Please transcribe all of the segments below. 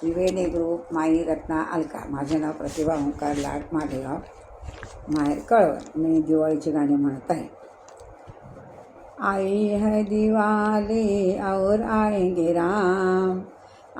त्रिवेणी group माई रत्ना अलका. माझं नाव प्रतिभा ओंकार लाट मालेगाव. माहेर कळवत मी दिवाळीची गाणी म्हणत आहे. आई है दिवाली और आएंगे राम.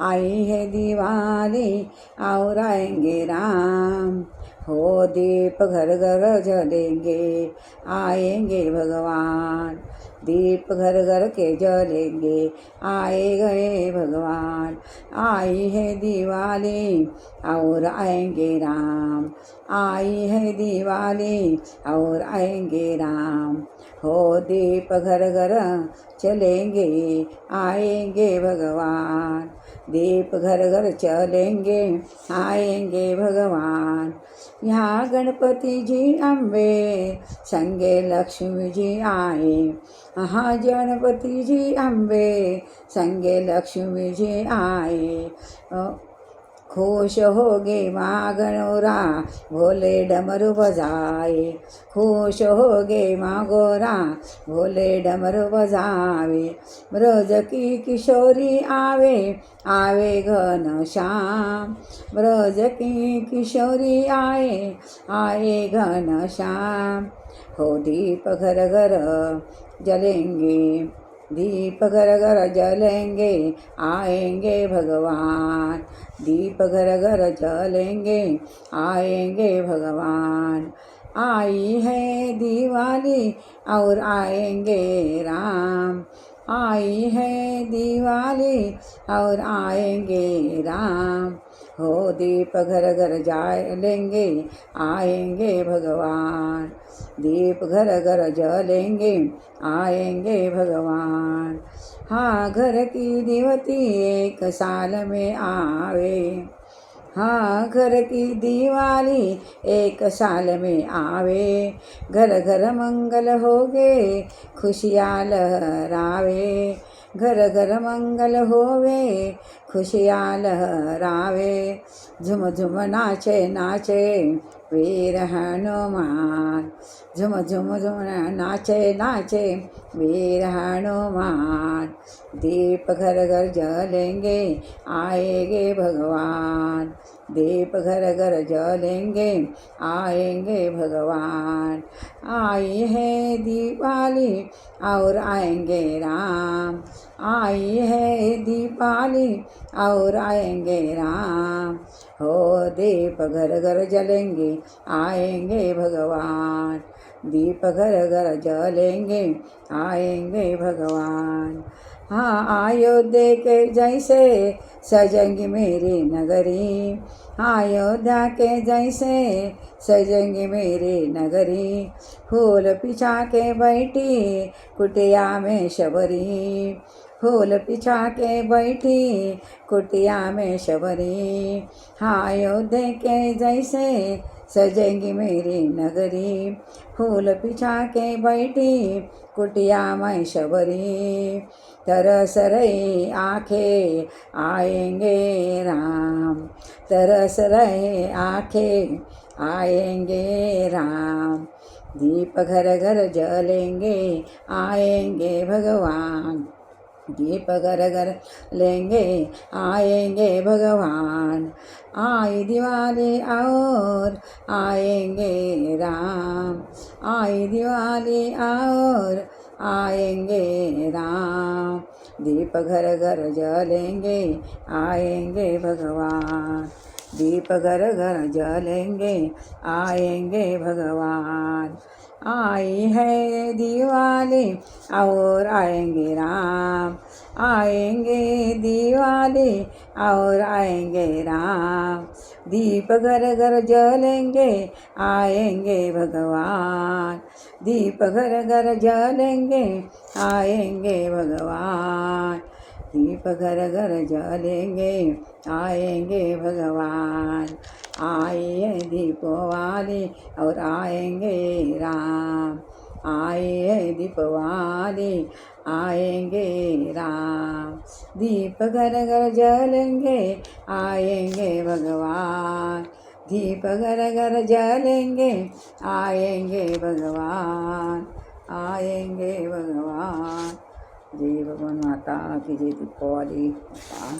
आई है दिवाली और आएंगे राम. हो दीप घर घर जलेंगे आएंगे भगवान. दीप घर घर के जलेंगे। आए गए भगवान, आई है दिवाली, और आएँगे राम। आई है दिवाली, और आएँगे राम। हो दीप घर घर चलेंगे, आएँगे भगवान। दीप घर घर चलेंगे, आएँगे भगवान। यहाँ गणपति जी अम्बे, संगे लक्ष्मी जी आए। महा गणपतीजी आंबे संगे लक्ष्मीजी आए अ, खुश होगे माँ गणोरा भोले डमरू बजाए खुश होगे माँ गोरा भोले डमरू बजावे. ब्रज की किशोरी आवे आवे घन श्याम. ब्रज की किशोरी आए आए घन श्याम. हो दीप घर घर जलेंगे। दीप घर घर जलेंगे, आएँगे भगवान। दीप घर घर जलेंगे, आएँगे भगवान। आई है दिवाली और आएँगे राम। आई है दिवाली और आएँगे राम। हो दीप घर घर जलेंगे आएँगे भगवान। दीप घर घर जलेंगे आएँगे भगवान। हाँ घर की दिवती एक साल में आवे। हाँ घर की दिवाली एक साल में आवे. घर घर मंगल होगे खुशियाँ लहरावे घर घर मंगल होवे खुशियाँ लहरावे झुम झुम नाचे नाचे वीर हनुमान, झुम झुम झुम नाचे नाचे। वीर हनुमान, दीप घर घर जलेंगे, आएँगे भगवान। दीप घर घर जलेंगे, आएँगे भगवान। आई है दीपाली और आएँगे राम। आई है दीपाली और आएँगे राम। हो दीप घर घर जलेंगे आएँगे भगवान। दीप घर घर जलेंगे, आएँगे भगवान। हाँ अयोध्या के जैसे सजेंगी मेरी नगरी। अयोध्या के जैसे सजेंगी मेरी नगरी। फूल पिछा के बैठी कुटिया में शबरी। फूल पिछा के बैठी कुटिया में शबरी। हाँ अयोध्या के जैसे सजेंगी मेरी नगरी, फूल पिछा के बैठी, कुटिया में शबरी। तरस रही आँखें आएँगे राम तरस रहे आँखें आएँगे राम। दीप घर घर जलेंगे, आएँगे भगवान। दीप घर घर लेंगे, आएँगे भगवान। आए दिवाली और आएँगे राम। आए दिवाली और आएँगे राम। दीप घर घर जलेंगे, आएँगे भगवान। दीप घर घर जलेंगे, आएँगे भगवान। आई है दिवाली और आएँगे राम। आएँगे दिवाली और आएँगे राम। दीप घर घर जलेंगे, आएँगे भगवान। दीप घर घर जलेंगे, आएँगे भगवान। दीप घर घर जलेंगे, आएँगे भगवान। आए दीपवाली और आएँगे राम। आए दीपवाली आएँगे राम। दीप घर घर जलेंगे, आएँगे भगवान। दीप घर घर जलेंगे, आएँगे भगवान। आएँगे भगवान। जय भगवान माता की जय दीपावली माता